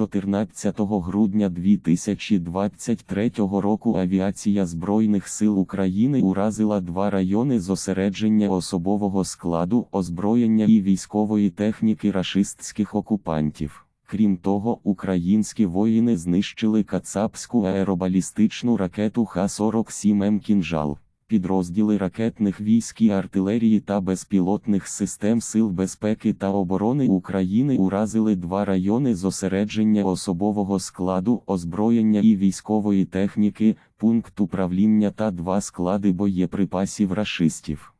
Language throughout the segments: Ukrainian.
14 грудня 2023 року авіація Збройних сил України уразила два райони зосередження особового складу, озброєння і військової техніки рашистських окупантів. Крім того, українські воїни знищили кацапську аеробалістичну ракету Х-47М «Кінжал». Підрозділи ракетних військ і артилерії та безпілотних систем Сил безпеки та оборони України уразили два райони зосередження особового складу, озброєння і військової техніки, пункт управління та два склади боєприпасів рашистів.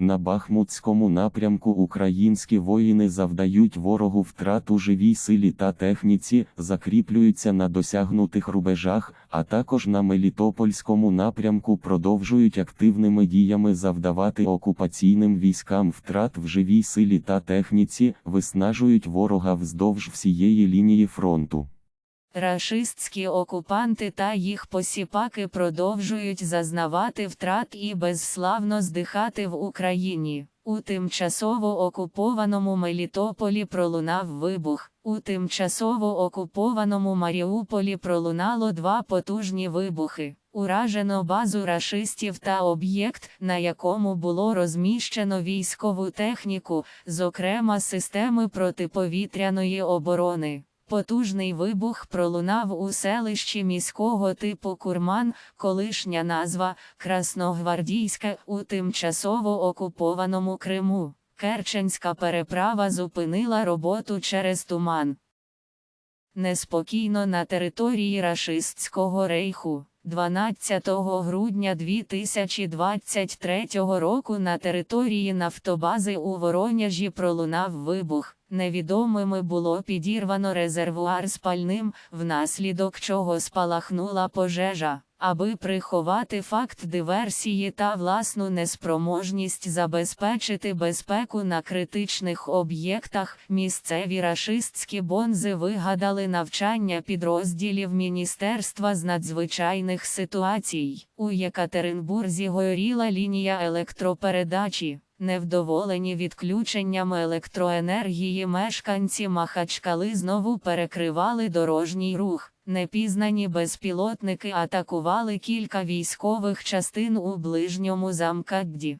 На Бахмутському напрямку українські воїни завдають ворогу втрат у живій силі та техніці, закріплюються на досягнутих рубежах, а також на Мелітопольському напрямку продовжують активними діями завдавати окупаційним військам втрат в живій силі та техніці, виснажують ворога вздовж всієї лінії фронту. Рашистські окупанти та їх посіпаки продовжують зазнавати втрат і безславно здихати в Україні. У тимчасово окупованому Мелітополі пролунав вибух. У тимчасово окупованому Маріуполі пролунало два потужні вибухи. Уражено базу рашистів та об'єкт, на якому було розміщено військову техніку, зокрема системи протиповітряної оборони. Потужний вибух пролунав у селищі міського типу Курман, колишня назва Красногвардійська у тимчасово окупованому Криму. Керченська переправа зупинила роботу через туман. Неспокійно на території рашистського рейху. 12 грудня 2023 року на території нафтобази у Воронежі пролунав вибух. Невідомими було підірвано резервуар з пальним, внаслідок чого спалахнула пожежа. Аби приховати факт диверсії та власну неспроможність забезпечити безпеку на критичних об'єктах, місцеві рашистські бонзи вигадали навчання підрозділів Міністерства з надзвичайних ситуацій. У Єкатеринбурзі горіла лінія електропередачі. Невдоволені відключеннями електроенергії мешканці Махачкали знову перекривали дорожній рух. Непізнані безпілотники атакували кілька військових частин у ближньому замкадді.